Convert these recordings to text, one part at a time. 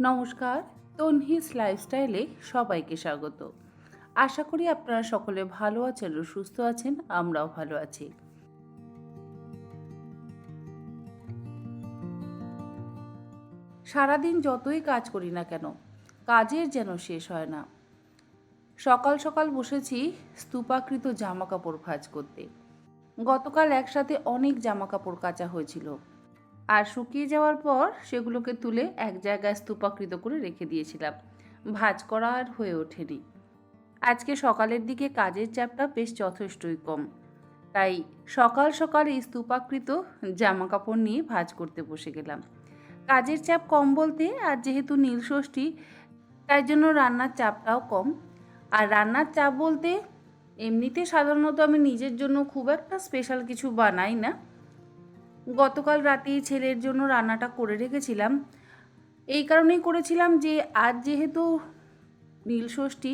নমস্কার, তনহিস লাইফস্টাইলে সবাইকে স্বাগত। আশা করি আপনারা সকলে ভালো আছেন ও সুস্থ আছেন, আমরাও ভালো আছি। সারাদিন যতই কাজ করি না কেন, কাজের যেন শেষ হয় না। সকাল সকাল বসেছি স্তূপাকৃত জামা কাপড় ভাঁজ করতে। গতকাল একসাথে অনেক জামা কাপড় কাচা হয়েছিল। আর শুকিয়ে যাওয়ার পর সেগুলোকে তুলে এক জায়গায় স্তূপাকৃত করে রেখে দিয়েছিলাম। ভাঁজ করা আর হয়ে ওঠেনি। আজকে সকালের দিকে কাজের চাপটা বেশ যথেষ্টই কম। তাই সকাল সকাল এই স্তূপাকৃত জামা কাপড় নিয়ে ভাজ করতে বসে গেলাম। কাজের চাপ কম বলতে আর যেহেতু নীলষষ্ঠী তাই জন্য রান্নার চাপটাও কম। আর রান্নার চাপ বলতে এমনিতে সাধারণত আমি নিজের জন্য খুব একটা স্পেশাল কিছু বানাই না। গতকাল রাতেই ছেলের জন্য রান্নাটা করে রেখেছিলাম। এই কারণেই করেছিলাম যে আজ যেহেতু নীলষষ্ঠী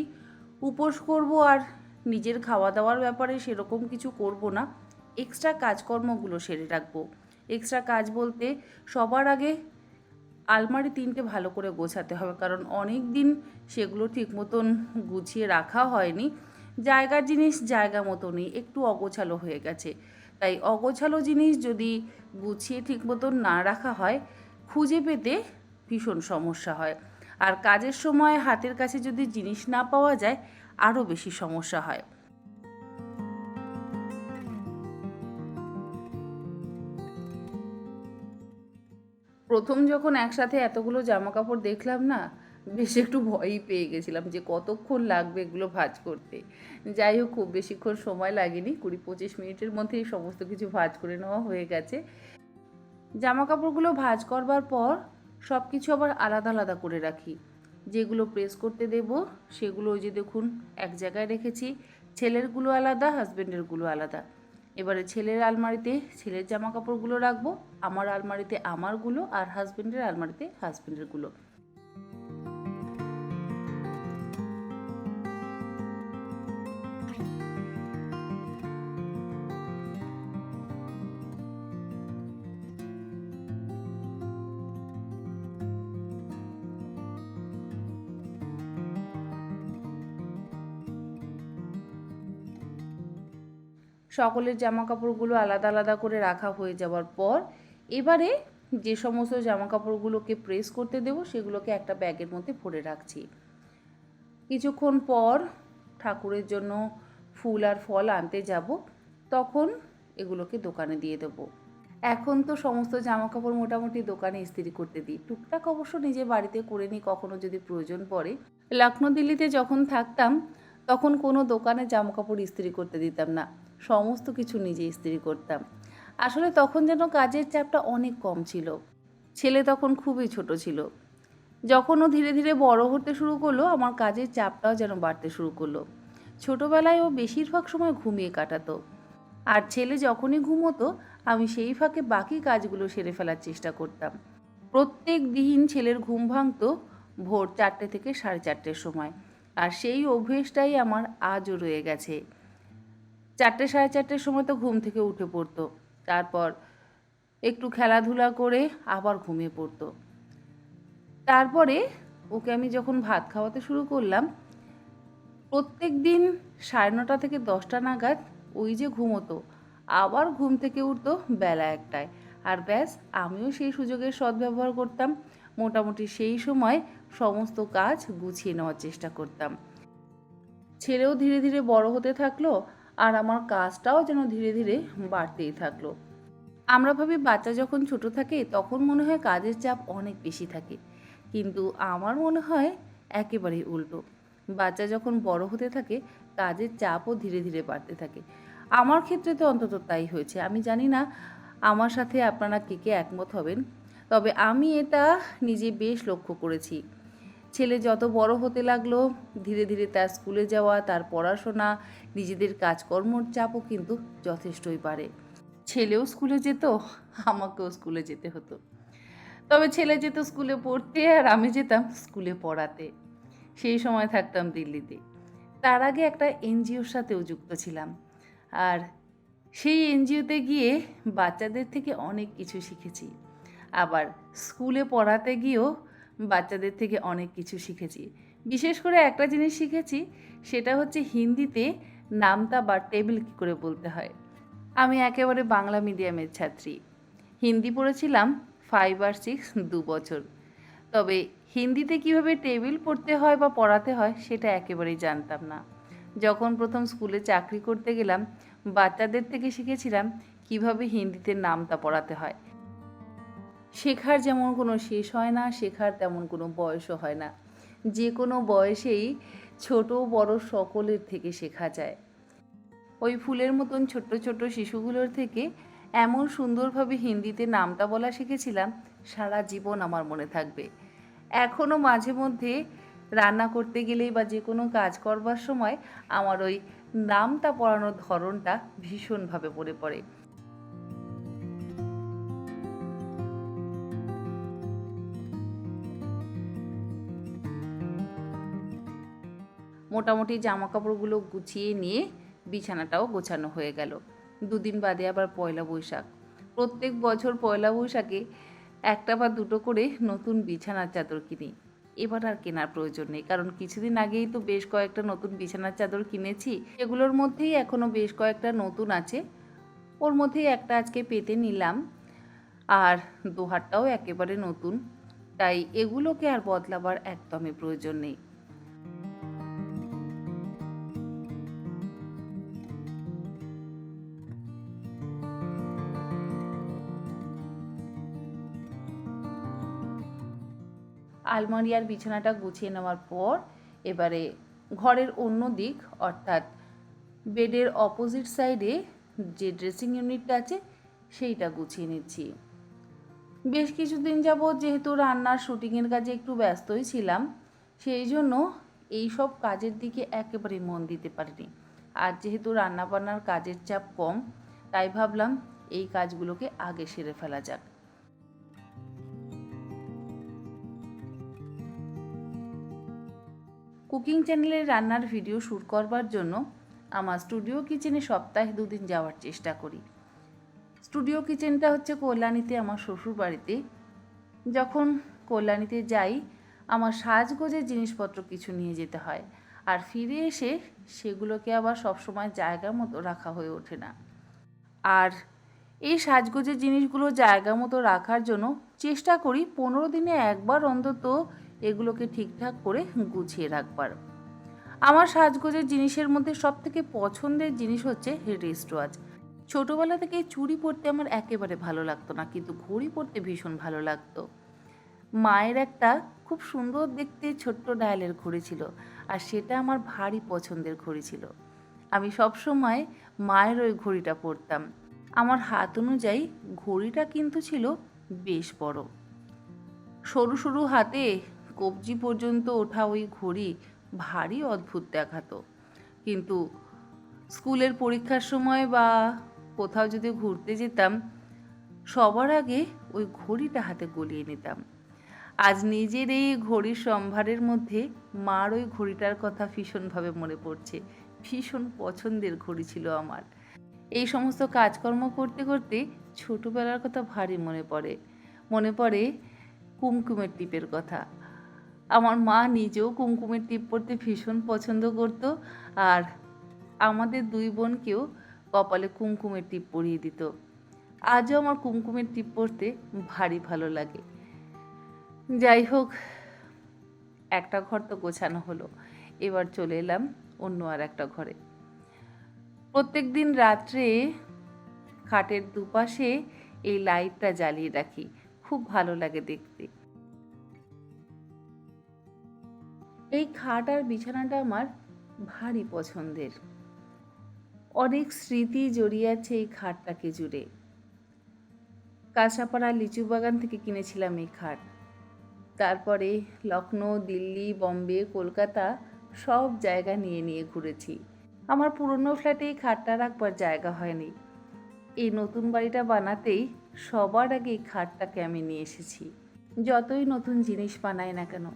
উপোস করব আর নিজের খাওয়া দাওয়ার ব্যাপারে সেরকম কিছু করব না। এক্সট্রা কাজকর্মগুলো সেরে রাখব। এক্সট্রা কাজ বলতে সবার আগে আলমারি তিনটে ভালো করে গোছাতে হবে, কারণ অনেক দিন সেগুলো ঠিক মতন গুছিয়ে রাখা হয়নি। জায়গার জিনিস জায়গা মতনই একটু অগোছালো হয়ে গেছে। তাই অগোছালো জিনিস যদি গুছিয়ে ঠিক মতন না রাখা হয়, খুঁজে পেতে ভীষণ সমস্যা হয়। আর কাজের সময় হাতের কাছে যদি জিনিস না পাওয়া যায়, আরও বেশি সমস্যা হয়। প্রথম যখন একসাথে এতগুলো জামা কাপড় দেখলাম না বেশ একটু ভয়ই পেয়ে গেছিলাম যে কতক্ষণ লাগবে এগুলো ভাজ করতে। যাই হোক, খুব বেশিক্ষণ সময় লাগেনি। কুড়ি পঁচিশ মিনিটের মধ্যেই সমস্ত কিছু ভাঁজ করে নেওয়া হয়ে গেছে। জামা কাপড়গুলো ভাঁজ করবার পর সব কিছু আবার আলাদা আলাদা করে রাখি। যেগুলো প্রেস করতে দেব, সেগুলো ওই যে দেখুন, এক জায়গায় রেখেছি। ছেলেরগুলো আলাদা হাজব্যান্ডেরগুলো আলাদা। এবারে ছেলের আলমারিতে ছেলের জামা কাপড়গুলো রাখব, আমার আলমারিতে আমারগুলো আর হাজব্যান্ডের আলমারিতে হাজব্যান্ডেরগুলো সকলের জামা কাপড়গুলো আলাদা আলাদা করে রাখা হয়ে যাওয়ার পর এবারে যে সমস্ত জামা কাপড়গুলোকে প্রেস করতে দেবো, সেগুলোকে একটা ব্যাগের মধ্যে ভরে রাখছি। কিছুক্ষণ পর ঠাকুরের জন্য ফুল আর ফল আনতে যাব, তখন এগুলোকে দোকানে দিয়ে দেবো। এখন তো সমস্ত জামা কাপড় মোটামুটি দোকানে ইস্ত্রি করতে দিই। টুকটাক অবশ্য নিজে বাড়িতে করে নিই, কখনো যদি প্রয়োজন পড়ে। লখনৌ দিল্লিতে যখন থাকতাম, তখন কোনো দোকানে জামা কাপড় ইস্ত্রি করতে দিতাম না। সমস্ত কিছু নিজে ইস্ত্রি করতাম। আসলে তখন যেন কাজের চাপটা অনেক কম ছিল। ছেলে তখন খুবই ছোট ছিল। যখন ও ধীরে ধীরে বড় হতে শুরু করল, আমার কাজের চাপটাও যেন বাড়তে শুরু করল। ছোটোবেলায় ও বেশিরভাগ সময় ঘুমিয়ে কাটাতো। আর ছেলে যখনই ঘুমোতো, আমি সেই ফাঁকে বাকি কাজগুলো সেরে ফেলার চেষ্টা করতাম। প্রত্যেক দিন ছেলের ঘুম ভাঙতো ভোর চারটে থেকে সাড়ে চারটের সময়। আর সেই অভ্যেসটাই আমার আজও রয়ে গেছে। চারটে সাড়ে চারটের সময় তো ঘুম থেকে উঠে পড়তো। তারপর একটু খেলাধুলা করে আবার ঘুমিয়ে পড়তো। তারপরে ওকে আমি যখন ভাত খাওয়াতে শুরু করলাম প্রত্যেক দিন সাড়ে নটা থেকে দশটা নাগাদ ওই যে ঘুমোতো, আবার ঘুম থেকে উঠতো বেলা একটায়। আর ব্যাস, আমিও সেই সুযোগের সদ্ব্যবহার করতাম। মোটামুটি সেই সময় সমস্ত কাজ গুছিয়ে নেওয়ার চেষ্টা করতাম। ছেলেও ধীরে ধীরে বড় হতে থাকল আর আমার কাজটাও যেন ধীরে ধীরে বাড়তেই থাকল। আমরা ভাবি বাচ্চা যখন ছোট থাকে, তখন মনে হয় কাজের চাপ অনেক বেশি থাকে। কিন্তু আমার মনে হয় একেবারেই উল্টো। বাচ্চা যখন বড় হতে থাকে, কাজের চাপও ধীরে ধীরে বাড়তে থাকে। আমার ক্ষেত্রে তো অন্তত তাই হয়েছে। আমি জানি না আমার সাথে আপনারা কে কে একমত হবেন। তবে আমি এটা নিজে বেশ লক্ষ্য করেছি। ছেলে যত বড় হতে লাগল, ধীরে ধীরে তার স্কুলে যাওয়া, তার পড়াশোনা, নিজেদের কাজকর্মর চাপও কিন্তু যথেষ্টই বাড়ে। ছেলেও স্কুলে যেত, আমাকেও স্কুলে যেতে হতো। তবে ছেলে যেত স্কুলে পড়তে আর আমি যেতাম স্কুলে পড়াতে। সেই সময় থাকতাম দিল্লিতে। তার আগে একটা এনজিওর সাথেও যুক্ত ছিলাম। আর সেই এনজিওতে গিয়ে বাচ্চাদের থেকে অনেক কিছু শিখেছি। আবার স্কুলে পড়াতে গিয়েও বাচ্চাদের থেকে অনেক কিছু শিখেছি। বিশেষ করে একটা জিনিস শিখেছি, সেটা হচ্ছে হিন্দিতে নামতা বা টেবিল কী করে বলতে হয়। আমি একেবারে বাংলা মিডিয়ামের ছাত্রী। হিন্দি পড়েছিলাম ফাইভ আর সিক্স দু বছর। তবে হিন্দিতে কীভাবে টেবিল পড়তে হয় বা পড়াতে হয়, সেটা একেবারেই জানতাম না। যখন প্রথম স্কুলে চাকরি করতে গেলাম, বাচ্চাদের থেকে শিখেছিলাম কীভাবে হিন্দিতে নামতা পড়াতে হয়। শেখার যেমন কোনো শেষ হয় না, শেখার তেমন কোনো বয়সও হয় না। যে কোনো বয়সেই ছোট বড় সকলের থেকে শেখা যায়। ওই ফুলের মতন ছোট্ট ছোট্ট শিশুগুলোর থেকে এমন সুন্দরভাবে হিন্দিতে নামটা বলা শিখেছিলাম, সারা জীবন আমার মনে থাকবে। এখনও মাঝে মধ্যে রান্না করতে গেলেই বা যে কোনো কাজ করবার সময় আমার ওই নামটা পড়ানোর ধরনটা ভীষণভাবে পড়ে পড়ে। মোটামুটি জামা কাপড়গুলো গুছিয়ে নিয়ে বিছানাটাও গোছানো হয়ে গেল। দুদিন বাদে আবার পয়লা বৈশাখ। প্রত্যেক বছর পয়লা বৈশাখে একটা বা দুটো করে নতুন বিছানার চাদর কিনি। এবার আর কেনার প্রয়োজন নেই, কারণ কিছুদিন আগেই তো বেশ কয়েকটা নতুন বিছানার চাদর কিনেছি। এগুলোর মধ্যেই এখনও বেশ কয়েকটা নতুন আছে। ওর মধ্যেই একটা আজকে পেতে নিলাম। আর দোহারটাও একেবারে নতুন। তাই এগুলোকে আর বদলাবার একদমই প্রয়োজন নেই। আলমারি আর বিছানাটা গুছিয়ে নেওয়ার পর এবারে ঘরের অন্য দিক, অর্থাৎ বেডের অপোজিট সাইডে যে ড্রেসিং ইউনিটটা আছে, সেইটা গুছিয়ে নিচ্ছি। বেশ কিছুদিন যাবৎ যেহেতু রান্নার শুটিংয়ের কাজে একটু ব্যস্তই ছিলাম, সেই জন্য এই সব কাজের দিকে একেবারে মন দিতে পারিনি। আর যেহেতু রান্নাবান্নার কাজের চাপ কম, তাই ভাবলাম এই কাজগুলোকে আগে সেরে ফেলা যাক। কুকিং চ্যানেলে রান্নার ভিডিও শ্যুট করবার জন্য আমার স্টুডিও কিচেনে সপ্তাহে দুদিন যাওয়ার চেষ্টা করি। স্টুডিও কিচেনটা হচ্ছে কল্যাণীতে আমার শ্বশুর বাড়িতে যখন কল্যাণীতে যাই, আমার সাজগোজের জিনিসপত্র কিছু নিয়ে যেতে হয় আর ফিরে এসে সেগুলোকে আবার সবসময় জায়গা মতো রাখা হয়ে ওঠে না। আর এই সাজগোজের জিনিসগুলো জায়গা মতো রাখার জন্য চেষ্টা করি পনেরো দিনে একবার অন্তত এগুলোকে ঠিকঠাক করে গুছিয়ে রাখবার। আমার সাজগোজের জিনিসের মধ্যে সব থেকে পছন্দের জিনিস হচ্ছে রিস্ট ওয়াচ ছোটোবেলা থেকে চুড়ি পরতে আমার একেবারে ভালো লাগতো না, কিন্তু ঘড়ি পরতে ভীষণ ভালো লাগতো। মায়ের একটা খুব সুন্দর দেখতে ছোট্ট ডায়ালের ঘড়ি ছিল, আর সেটা আমার ভারী পছন্দের ঘড়ি ছিল। আমি সবসময় মায়ের ওই ঘড়িটা পরতাম। আমার হাত অনুযায়ী ঘড়িটা কিন্তু ছিল বেশ বড়। সরু সরু হাতে কবজি পর্যন্ত ওঠা ওই ঘড়ি ভারী অদ্ভুত দেখাতো। কিন্তু স্কুলের পরীক্ষার সময় বা কোথাও যদি ঘুরতে যেতাম, সবার আগে ওই ঘড়িটা হাতে গলিয়ে নিতাম। আজ নিজের এই ঘড়ির সম্ভারের মধ্যে মার ওই ঘড়িটার কথা ভীষণভাবে মনে পড়ছে। ভীষণ পছন্দের ঘড়ি ছিল আমার। এই সমস্ত কাজকর্ম করতে করতে ছোটোবেলার কথা ভারী মনে পড়ে। মনে পড়ে কুমকুমের টিপের কথা। আমার মা নিজেও কুমকুমের টিপ পরতে ভীষণ পছন্দ করত আর আমাদের দুই বোনকেও কপালে কুমকুমের টিপ পরিয়ে দিত। আজও আমার কুমকুমের টিপ পরতে ভারী ভালো লাগে। যাই হোক, একটা ঘর তো গোছানো হলো। এবার চলে এলাম অন্য আর একটা ঘরে। প্রত্যেক দিন রাত্রে খাটের দুপাশে এই লাইটটা জ্বালিয়ে রাখি। খুব ভালো লাগে দেখতে। এই খাট আর বিছানাটা আমার ভারী পছন্দের। অনেক স্মৃতি জড়িয়ে আছে এই খাটটাকে জুড়ে। কাঁচাপাড়া লিচু বাগান থেকে কিনেছিলাম এই খাট। তারপরে লখনৌ দিল্লি, বম্বে, কলকাতা সব জায়গা নিয়ে নিয়ে ঘুরেছি। আমার পুরনো ফ্ল্যাটে এই খাটটা রাখবার জায়গা হয়নি। এই নতুন বাড়িটা বানাতেই সবার আগে এই খাটটাকে আমি নিয়ে এসেছি। যতই নতুন জিনিস বানাই না কেন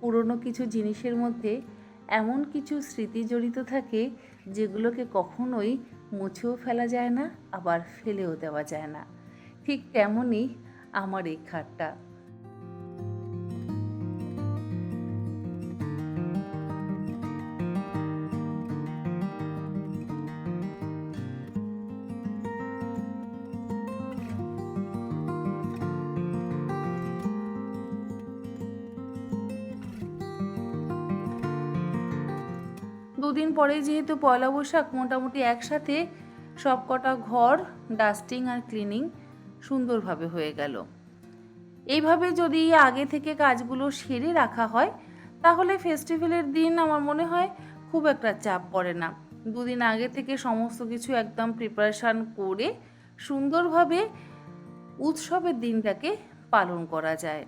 পুরনো কিছু জিনিসের মধ্যে এমন কিছু স্মৃতি জড়িত থাকে, যেগুলোকে কখনোই মুছেও ফেলা যায় না, আবার ফেলেও দেওয়া যায় না। ঠিক তেমনই আমার এই খাটটা। পরে যেহেতু পয়লা বৈশাখ মোটামুটি একসাথে সব কটা ঘর ডাস্টিং আর ক্লিনিং সুন্দরভাবে হয়ে গেল। এইভাবে যদি আগে থেকে কাজগুলো সেরে রাখা হয়, তাহলে ফেস্টিভ্যালের দিন আমার মনে হয় খুব একটা চাপ পড়ে না। দুদিন আগে থেকে সমস্ত কিছু একদম প্রিপারেশান করে সুন্দরভাবে উৎসবের দিনটাকে পালন করা যায়।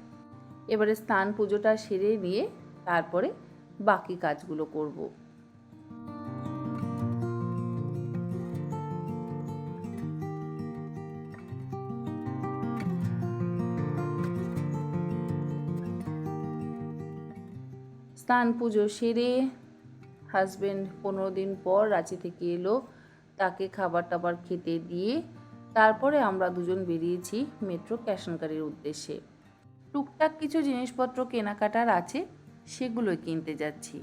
এবারে স্নান পুজোটা সেরে নিয়ে তারপরে বাকি কাজগুলো করব। স্নান পুজো সেরে হাজব্যান্ড পনেরো দিন পর রাঁচি থেকে এলো। তাকে খাবার টাবার খেতে দিয়ে তারপরে আমরা দুজন বেরিয়েছি মেট্রো ক্যাশনকারির উদ্দেশ্যে। টুকটাক কিছু জিনিসপত্র কেনাকাটার আছে, সেগুলোই কিনতে যাচ্ছি।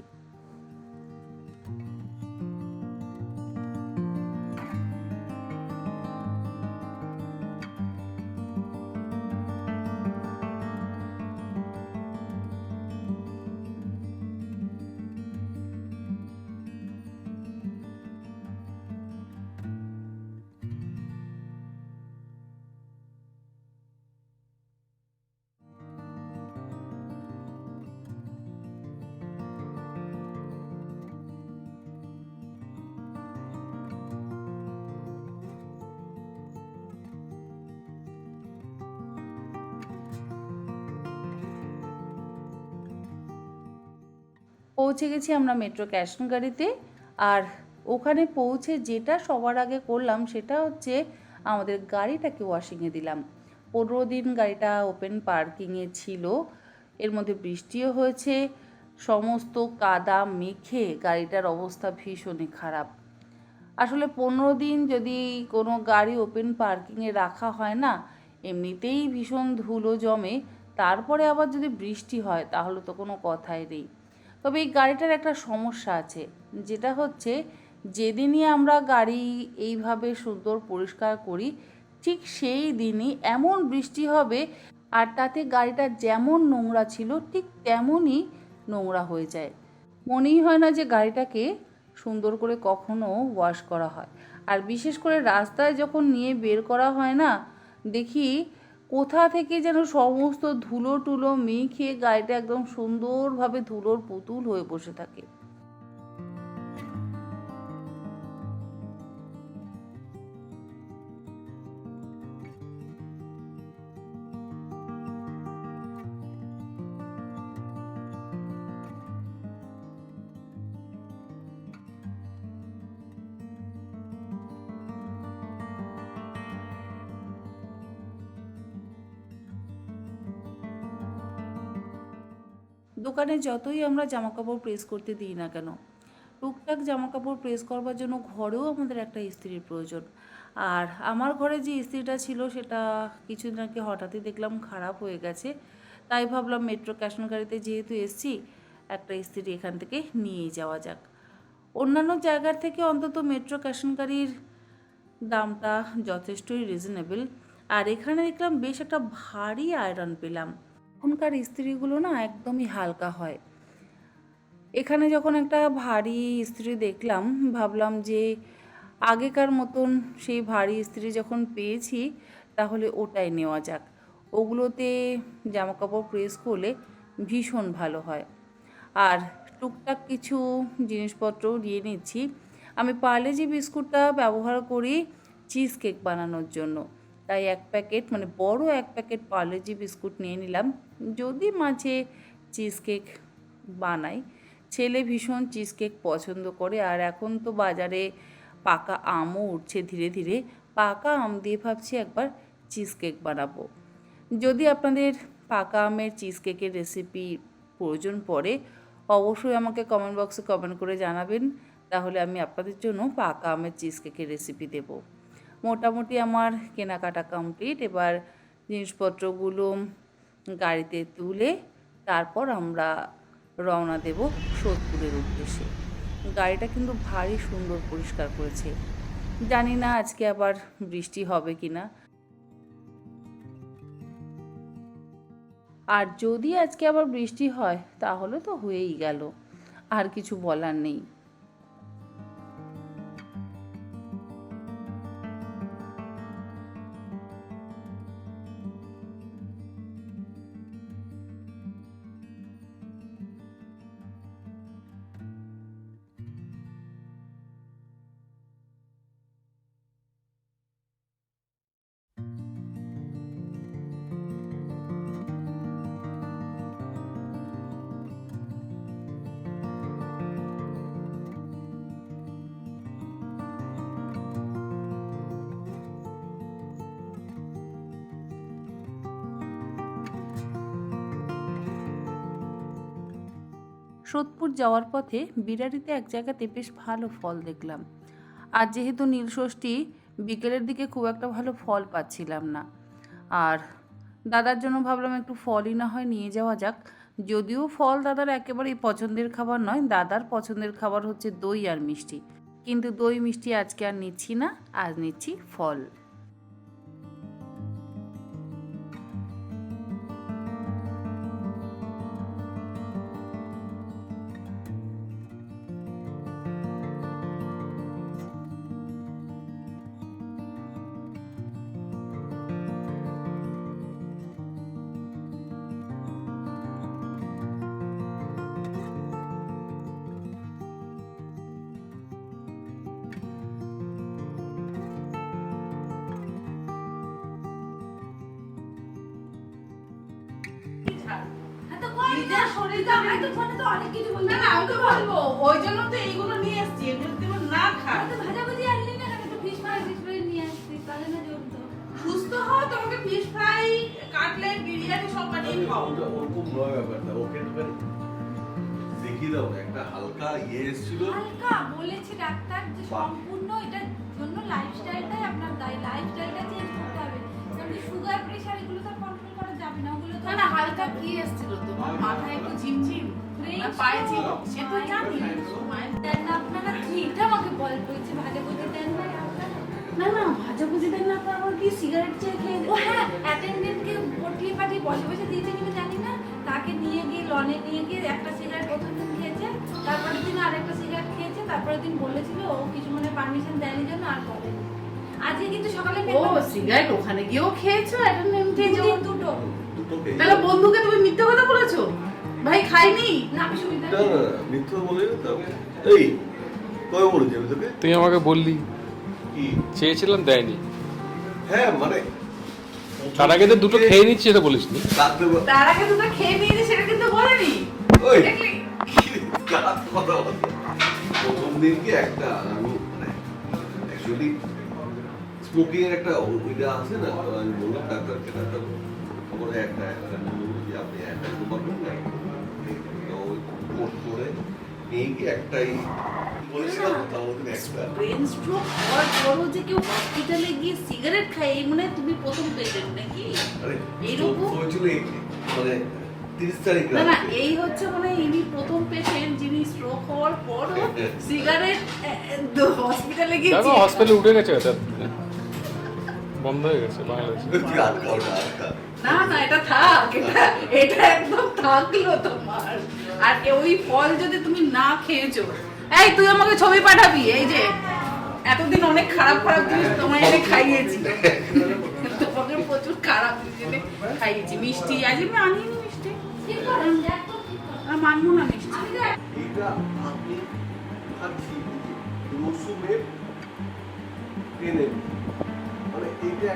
পৌঁছে গেছি আমরা মেট্রো ক্যাশন গাড়িতে। আর ওখানে পৌঁছে যেটা সবার আগে করলাম সেটা হচ্ছে আমাদের গাড়িটাকে ওয়াশিংয়ে দিলাম। পনেরো দিন গাড়িটা ওপেন পার্কিংয়ে ছিল। এর মধ্যে বৃষ্টিও হয়েছে। সমস্ত কাদা মেখে গাড়িটার অবস্থা ভীষণই খারাপ। আসলে পনেরো দিন যদি কোনো গাড়ি ওপেন পার্কিংয়ে রাখা হয় না, এমনিতেই ভীষণ ধুলো জমে। তারপরে আবার যদি বৃষ্টি হয়, তাহলে তো কোনো কথাই নেই। তবে এই গাড়িটার একটা সমস্যা আছে, যেটা হচ্ছে যেদিনই আমরা গাড়ি এইভাবে সুন্দর পরিষ্কার করি, ঠিক সেই দিনই এমন বৃষ্টি হবে আর তাতে গাড়িটা যেমন নোংরা ছিল, ঠিক তেমনই নোংরা হয়ে যায়। মনেই হয় না যে গাড়িটাকে সুন্দর করে কখনো ওয়াশ করা হয়। আর বিশেষ করে রাস্তায় যখন নিয়ে বের করা হয় না, দেখি কোথা থেকে যেন সমস্ত ধুলো টুলো মেখে গাড়িটা একদম সুন্দরভাবে ধুলোর পুতুল হয়ে বসে থাকে। দোকানে যতই আমরা জামা কাপড় প্রেস করতে দিই না কেন, টুকটাক জামা কাপড় প্রেস করবার জন্য ঘরেও আমাদের একটা ইস্ত্রির প্রয়োজন। আর আমার ঘরে যে ইস্ত্রিটা ছিল সেটা কিছুদিন আগে হঠাৎই দেখলাম খারাপ হয়ে গেছে, তাই ভাবলাম মেট্রো গাড়িতে যেহেতু এসছি, একটা ইস্ত্রি এখান থেকে নিয়ে যাওয়া যাক। অন্যান্য জায়গার থেকে অন্তত মেট্রো গাড়ির দামটা যথেষ্টই রিজনেবল আর এখানে দেখলাম বেশ একটা ভারী আয়রন পেলাম। এখনকার ইস্ত্রিগুলো না একদমই হালকা হয়। এখানে যখন একটা ভারী ইস্ত্রি দেখলাম, ভাবলাম যে আগেকার মতন সেই ভারী ইস্ত্রি যখন পেয়েছি, তাহলে ওটাই নেওয়া যাক। ওগুলোতে জামা কাপড় প্রেস করলে ভীষণ ভালো হয়। আর টুকটাক কিছু জিনিসপত্রও নিয়ে নিচ্ছি। আমি পার্লেজি বিস্কুটটা ব্যবহার করি চিজ কেক বানানোর জন্য। তাই এক প্যাকেট মানে বড় এক প্যাকেট পার্লেজি বিস্কুট নিয়ে নিলাম। যদি মাঝে চিজ কেক বানাই, ছেলে ভীষণ চিজ কেক পছন্দ করে আর এখন তো বাজারে পাকা আমও উঠছে ধীরে ধীরে, পাকা আম দিয়ে ভাবছি একবার চিজ কেক বানাবো। যদি আপনাদের পাকা আমের চিজ কেকের রেসিপি প্রয়োজন পড়ে, অবশ্যই আমাকে কমেন্ট বক্সে কমেন্ট করে জানাবেন। তাহলে আমি আপনাদের জন্য পাকা আমের চিজ কেকের রেসিপি দেবো। মোটামুটি আমার কেনাকাটা কমপ্লিট এবার জিনিসপত্রগুলো গাড়িতে তুলে তারপর আমরা রওনা দেব সোদপুরের উদ্দেশ্যে। গাড়িটা কিন্তু ভারী সুন্দর পরিষ্কার করেছে। জানি না আজকে আবার বৃষ্টি হবে কি না আর যদি আজকে আবার বৃষ্টি হয়, তাহলে তো হয়েই গেল। আর কিছু বলার নেই। সোদপুর যাওয়ার পথে বিরাটিতে এক জায়গাতে বেশ ভালো ফল দেখলাম। আর যেহেতু নীলষষ্ঠী, বিকেলের দিকে খুব একটা ভালো ফল পাচ্ছিলাম না। আর দাদার জন্য ভাবলাম একটু ফলই না হয় নিয়ে যাওয়া যাক। যদিও ফল দাদার একেবারেই পছন্দের খাবার নয়, দাদার পছন্দের খাবার হচ্ছে দই আর মিষ্টি। কিন্তু দই মিষ্টি আজকে আর নিচ্ছি না, আজ নিচ্ছি ফল। নিজের শরীরটা তো ফোনে তো অনেক কিছু বলতে না না আমি তো বলব ওই জন্য তো এইগুলো নিয়ে এসছি এগুলো তুমি না খা। তো ভাজা আনলি না আমি তো ফিশ ফ্রাই ফিশ ফ্রাই নিয়ে আসছি তাহলে না জমতো সুস্থ হও তোমাকে ফিশ ফ্রাই কাটলেট বিরিয়ানি সব বানিয়ে খাও। ওটা ওরকম নয় ব্যাপারটা ওকে একটুখানি দেখিয়ে দাও একটা হালকা ইয়ে এসেছিল। হালকা বলেছে ডাক্তার যে সম্পূর্ণ এটার জন্য লাইফস্টাইলটাই আপনার দায়ী লাইফস্টাইলটা চেঞ্জ করতে হবে। কারণ সুগার প্রেশার এগুলো তো না হালকা কি এসেছিল তোমার মাথায় একটু ঝিমঝিম। না পায়ে ঝিম সে তো জানি। দেন না আপনারা এটা আমাকে বল বলছে ভাজা ভুজি দেন না না না ভাজা ভুজি দেন না তো কি সিগারেট চেয়ে খেয়ে ও হ্যাঁ অ্যাটেন্ডেন্টকে পটিয়ে পাঠিয়ে বসে বসে দিয়েছে কিনা জানি না। তাকে নিয়ে গিয়ে লনে নিয়ে গিয়ে একটা সিগারেট প্রথম দিন খেয়েছে তারপরের দিন আরেকটা সিগারেট খেয়েছে তারপরের দিন বলেছিল ও কিছু মানে পারমিশন দেয়নি জন্য আর বলেনি আজকে কিন্তু সকালে ও সিগারেট ওখানে গিয়েও খেয়েছো অ্যাটেন্ডেন্ট দুটো। তাহলে বন্ধুকে তুমি মিথ্যে কথা বলেছ? ভাই খাইনি? না আমি সুবিধা না না না, মিথ্যা বলে এই কবে বলেছি আমি তোকে? তুই আমাকে বললি। কি? চেয়েছিলাম দেয়নি। হ্যাঁ মানে? তার আগে তো দুটো খেয়ে নিচ্ছি এটা বলিসনি। রাত্রে বে- তার আগে দুটো খেয়ে নিয়েছি সেটা কিন্তু বলেনি। ওই? প্রথম দিনকে একটা আমি মানে অ্যাকচুয়ালি স্মোকিং এর একটা ওইটা আছে না? আমি বললাম ডাক্তারকে ডাক্তার। বলে একটা একটা যে আপনি একটা পারবেন না তো করে নিয়ে গিয়ে একটাই বলেছিলাম তো তাও ওদিন একটা ব্রেন স্ট্রোক হওয়ার পরও যে কেউ হসপিটালে গিয়ে সিগারেট খায় এই মনে তুমি প্রথম পেশেন্ট নাকি? আরে হয়েছিল মানে না না এই হচ্ছে মানে ইনি প্রথম পেশেন্ট যিনি স্ট্রোক হওয়ার পরও সিগারেট হসপিটালে গিয়ে দেখো হসপিটালে উঠে গেছে এটা বন্ধ হয়ে গেছে বাংলাদেশে। না না, এটা থাক, এটা এটা একদম থাকল তোমার। আর ওই ফল যদি তুমি না খেয়েছো, এই, তুই আমাকে ছবি পাঠাবি, এই যে, এতদিন অনেক খারাপ খারাপ জিনিস তোমায় এনে খাইয়েছি। তোমাকে প্রচুর খারাপ জিনিস এনে খাইয়েছি। মিষ্টি আজ আমি আনিনি মিষ্টি। মানবো না মিষ্টি। এটা রসুনে টেনে মানে এইটা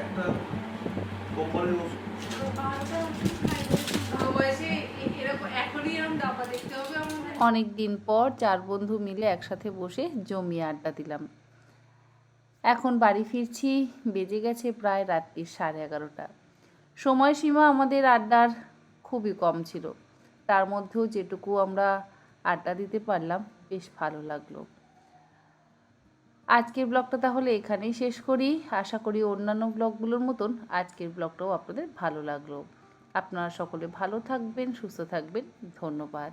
একটা অনেক দিন পর চার বন্ধু মিলে একসাথে বসে জমিয়ে আড্ডা দিলাম। এখন বাড়ি ফিরছি, বেজে গেছে প্রায় রাত্রি সাড়ে এগারোটা। সময়সীমা আমাদের আড্ডার খুবই কম ছিল। তার মধ্যেও যেটুকু আমরা আড্ডা দিতে পারলাম, বেশ ভালো লাগল। আজকের ব্লগটা তাহলে এখানেই শেষ করি। আশা করি অন্যান্য ব্লগগুলোর মতন আজকের ব্লগটাও আপনাদের ভালো লাগল। আপনারা সকলে ভালো থাকবেন, সুস্থ থাকবেন। ধন্যবাদ।